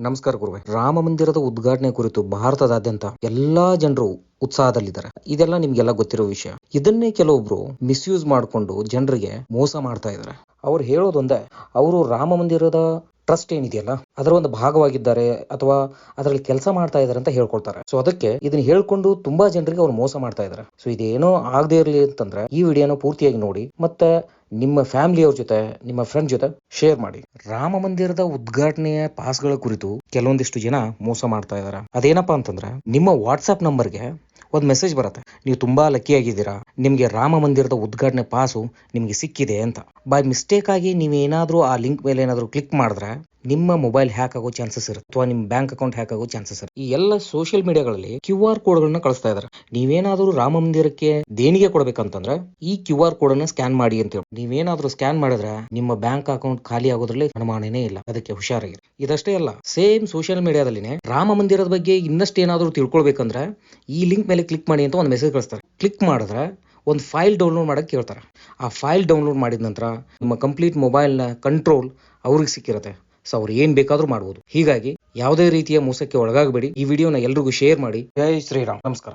ನಮಸ್ಕಾರ ಗುರುವೆ. ರಾಮ ಮಂದಿರದ ಉದ್ಘಾಟನೆ ಕುರಿತು ಭಾರತದಾದ್ಯಂತ ಎಲ್ಲಾ ಜನರು ಉತ್ಸಾಹದಲ್ಲಿದ್ದಾರೆ. ಇದೆಲ್ಲ ನಿಮ್ಗೆಲ್ಲ ಗೊತ್ತಿರೋ ವಿಷಯ. ಇದನ್ನೇ ಕೆಲವೊಬ್ರು ಮಿಸ್ಯೂಸ್ ಮಾಡಿಕೊಂಡು ಜನರಿಗೆ ಮೋಸ ಮಾಡ್ತಾ ಇದ್ದಾರೆ. ಅವ್ರು ಹೇಳೋದೊಂದೇ, ಅವರು ರಾಮ ಮಂದಿರದ ಟ್ರಸ್ಟ್ ಏನಿದೆಯಲ್ಲ, ಅದರ ಒಂದು ಭಾಗವಾಗಿದ್ದಾರೆ ಅಥವಾ ಅದರಲ್ಲಿ ಕೆಲಸ ಮಾಡ್ತಾ ಇದ್ದಾರೆ ಅಂತ ಹೇಳ್ಕೊಳ್ತಾರೆ. ಸೊ ಅದಕ್ಕೆ ಇದನ್ನ ಹೇಳ್ಕೊಂಡು ತುಂಬಾ ಜನರಿಗೆ ಅವ್ರು ಮೋಸ ಮಾಡ್ತಾ ಇದ್ದಾರೆ. ಸೊ ಇದೇನೋ ಆಗದೆ ಇರಲಿ ಅಂತಂದ್ರೆ ಈ ವಿಡಿಯೋನ ಪೂರ್ತಿಯಾಗಿ ನೋಡಿ, ಮತ್ತೆ ನಿಮ್ಮ ಫ್ಯಾಮಿಲಿ ಫ್ಯಾಮಿಲಿಯವ್ರ ಜೊತೆ, ನಿಮ್ಮ ಫ್ರೆಂಡ್ ಜೊತೆ ಶೇರ್ ಮಾಡಿ. ರಾಮ ಮಂದಿರದ ಉದ್ಘಾಟನೆಯ ಪಾಸ್ಗಳ ಕುರಿತು ಕೆಲವೊಂದಿಷ್ಟು ಜನ ಮೋಸ ಮಾಡ್ತಾ ಇದ್ದಾರೆ. ಅದೇನಪ್ಪಾ ಅಂತಂದ್ರೆ, ನಿಮ್ಮ ವಾಟ್ಸ್ಆಪ್ ನಂಬರ್ಗೆ ಒಂದು ಮೆಸೇಜ್ ಬರುತ್ತೆ. ನೀವು ತುಂಬಾ ಲಕ್ಕಿ ಆಗಿದ್ದೀರಾ? ನಿಮಗೆ ರಾಮ ಮಂದಿರದ ಉದ್ಘಾಟನೆ ಪಾಸು ನಿಮಗೆ ಸಿಕ್ಕಿದೆ ಅಂತ. ಬೈ ಮಿಸ್ಟೇಕ್ ಆಗಿ ನೀವೇನಾದರೂ ಆ ಲಿಂಕ್ ಮೇಲೆ ಏನಾದರೂ ಕ್ಲಿಕ್ ಮಾಡಿದ್ರೆ ನಿಮ್ಮ ಮೊಬೈಲ್ ಹ್ಯಾಕ್ ಆಗೋ ಚಾನ್ಸಸ್ ಇರುತ್ತೆ ಅಥವಾ ನಿಮ್ಮ ಬ್ಯಾಂಕ್ ಅಕೌಂಟ್ ಹ್ಯಾಕ್ ಆಗೋ ಚಾನ್ಸಸ್ ಇರುತ್ತೆ. ಈ ಎಲ್ಲ ಸೋಷಿಯಲ್ ಮೀಡಿಯಾಗಳಲ್ಲಿ ಕ್ಯೂ ಆರ್ ಕೋಡ್ಗಳನ್ನ ಕಳಿಸ್ತಾ ಇದಾರೆ. ನೀವೇನಾದ್ರೂ ರಾಮ ಮಂದಿರಕ್ಕೆ ದೇಣಿಗೆ ಕೊಡ್ಬೇಕಂತಂದ್ರೆ ಈ ಕ್ಯೂ ಆರ್ ಕೋಡ್ ಅನ್ನ ಸ್ಕ್ಯಾನ್ ಮಾಡಿ ಅಂತ ಹೇಳಿ ನೀವೇನಾದ್ರೂ ಸ್ಕ್ಯಾನ್ ಮಾಡಿದ್ರೆ ನಿಮ್ಮ ಬ್ಯಾಂಕ್ ಅಕೌಂಟ್ ಖಾಲಿ ಆಗೋದ್ರಲ್ಲಿ ಅನುಮಾನನೇ ಇಲ್ಲ. ಅದಕ್ಕೆ ಹುಷಾರಾಗಿರಿ. ಇದಷ್ಟೇ ಅಲ್ಲ ಸೇಮ್ ಸೋಷಿಯಲ್ ಮೀಡಿಯಾದಲ್ಲಿನೇ ರಾಮ ಮಂದಿರದ ಬಗ್ಗೆ ಇನ್ನಷ್ಟು ಏನಾದ್ರೂ ತಿಳ್ಕೊಳ್ಬೇಕಂದ್ರೆ ಈ ಲಿಂಕ್ ಮೇಲೆ ಕ್ಲಿಕ್ ಮಾಡಿ ಅಂತ ಒಂದು ಮೆಸೇಜ್ ಕಳಿಸ್ತಾರೆ. ಕ್ಲಿಕ್ ಮಾಡಿದ್ರೆ ಒಂದು ಫೈಲ್ ಡೌನ್ಲೋಡ್ ಮಾಡಕ್ಕೆ ಕೇಳ್ತಾರೆ ಆ ಫೈಲ್ ಡೌನ್ಲೋಡ್ ಮಾಡಿದ ನಂತರ ನಿಮ್ಮ ಕಂಪ್ಲೀಟ್ ಮೊಬೈಲ್ನ ಕಂಟ್ರೋಲ್ ಅವ್ರಿಗೆ ಸಿಕ್ಕಿರುತ್ತೆ. ಸೊ ಅವ್ರು ಏನ್ ಬೇಕಾದ್ರೂ ಮಾಡ್ಬೋದು. ಹೀಗಾಗಿ ಯಾವುದೇ ರೀತಿಯ ಮೋಸಕ್ಕೆ ಒಳಗಾಗಬೇಡಿ. ಈ ವಿಡಿಯೋನ ಎಲ್ರಿಗೂ ಶೇರ್ ಮಾಡಿ. ಜೈ ಶ್ರೀರಾಮ್. ನಮಸ್ಕಾರ.